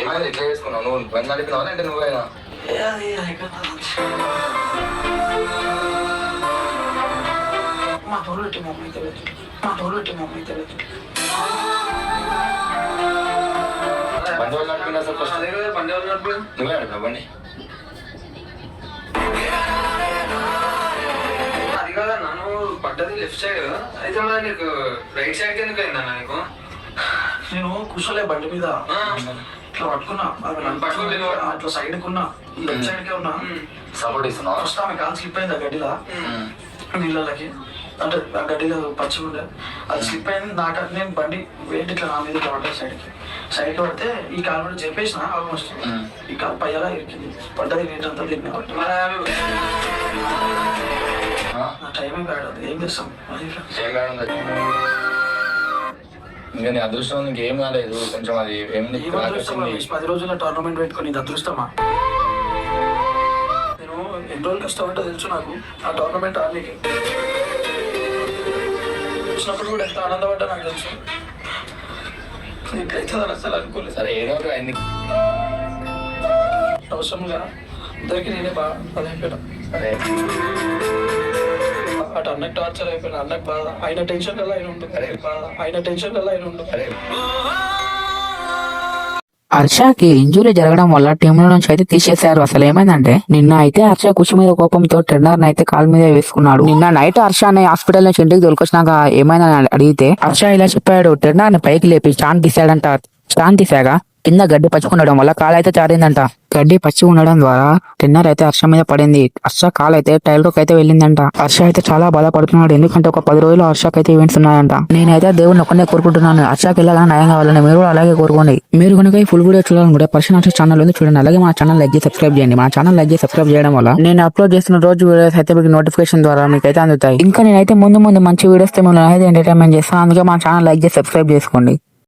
ఏమైనా ఎట్లా చేసుకున్నావు? నువ్వు బంద్ నడిపినావా? అంటే నువ్వైనా? మా తోడు పెట్టి మమ్మీ తెలియదు మా తోడు పెట్టి మమ్మీ తెలియదు బండి వాళ్ళు నడిపినా అసలు ఫస్ట్ అదే కదా బండి ఎవరు నడిపారు? నువ్వే నడిపా బండి అది కదా నన్ను పడ్డది లెఫ్ట్ సైడ్ అయితే మరి నీకు రైట్ సైడ్ ఎందుకు అయిందన్న నీకు నేను కూర్చోలే బండి మీద ఇట్లా పట్టుకున్నా పట్టుకోలేదు అట్లా సైడ్ కున్నా లెఫ్ట్ సైడ్ కే ఉన్నా సపోర్ట్ ఇస్తున్నావా ఫస్ట్ ఆమె కాలు స్లిప్ అయింది ఆ గడ్డిలా నీళ్ళకి అంటే ఆ గడ్డిలో పచ్చి ఉండే. అది స్లిప్ అయింది నాకు అది నేను బండి వెయిట్ ఇట్లా నా మీద పడ్డా సైడ్కి. సైడ్కి పడితే ఈ కాలు కూడా చెప్పేసిన ఆల్మోస్ట్ ఈ కాలు పయ్యలా ఇరికింది. పడ్డది వెయిట్ అంతా దీన్ని పట్టి ఆ? నా టైమే బ్యాడ్ అది. ఏం చేస్తాం? కాదు. ఇంకా. నీ అదృష్టం ఇంకేం కాలేదు. కొంచెం అది ఏం పది రోజుల టోర్నమెంట్ పెట్టుకొని ఇది అదృష్టమా? నేను ఎన్ని రోజులు కష్టపడ్డా తెలుసు నాకు. ఆ టోర్నమెంట్ ఆడలేకి వచ్చినప్పుడు కూడా ఎంత ఆనందపడ్డా నాకు తెలుసు. ఇట్లయితే అని అసలు అనుకోలేదు. సరే ఏదో ఒకటి అయింది. అవసరంగా అందరికీ నేనే బాగా అది అయిపోయినా సరే. అటు అన్నకు టార్చర్ అయిపోయినా అన్నకు బాధ. ఆయన టెన్షన్ వల్ల ఆయన. బాధ. ఆయన టెన్షన్ వల్ల ఆయన సరే. హర్షకి ఇంజురీ జరగడం వల్ల టీంలో నుంచి అయితే తీసేశారు. అసలు ఏమైందంటే నిన్న అయితే హర్ష కుషి మీద కోపంతో ట్రెండర్ అయితే కాల్ మీద వేసుకున్నాడు. నిన్న నైట్ హర్షని హాస్పిటల్ నుంచి ఇంటికి దొరికొచ్చినాక ఏమైందని అడిగితే హర్ష ఇలా చెప్పాడు ట్రెండర్ని పైకి లేపి స్టాండ్ తీసాడంట స్టాండ్ తీసాగా కింద గడ్డి పచ్చుకుండడం వల్ల కాలు అయితే జారిందంట. గడ్డి పచ్చి ఉండడం ద్వారా టెన్నర్ అయితే హర్ష మీద పడింది. హర్ష కాలు అయితే టైలర్ అయితే వెళ్ళిందంట. హర్ష అయితే చాలా బాధపడుతున్నాడు. ఎందుకంటే ఒక పది రోజులు హర్షకి అయితే ఈవెంట్స్ ఉన్నాయంట. నేనైతే దేవుడిని ఒక్కనే కోరుకుంటున్నాను. హర్షకి వెళ్ళాలని నయం కావాలని మీరు కూడా అలాగే కోరుకోండి. మీరు కనుక ఈ ఫుల్ వీడియో చూడాలనుకుంటే పర్సన్ హర్ష ఛానల్ ఉంది చూడండి. అలాగే మా ఛానల్ లైక్ చేసి సబ్స్క్రైబ్ చేయండి. మా ఛానల్ లైక్ చేసి సబ్స్క్రైబ్ చేయడం వల్ల నేను అప్లోడ్ చేస్తున్న రోజు వీడియోస్ అయితే మీకు నోటిఫికేషన్ ద్వారా మీకు అయితే అందుతాయి. ఇంకా నేనైతే ముందు ముందు మంచి వీడియోస్ మిమ్మల్ని అయితే ఎంటర్టైన్మెంట్ చేస్తాను. అందుకే మా ఛానల్ లైక్ చేసి సబ్స్క్రైబ్ చేసుకోండి.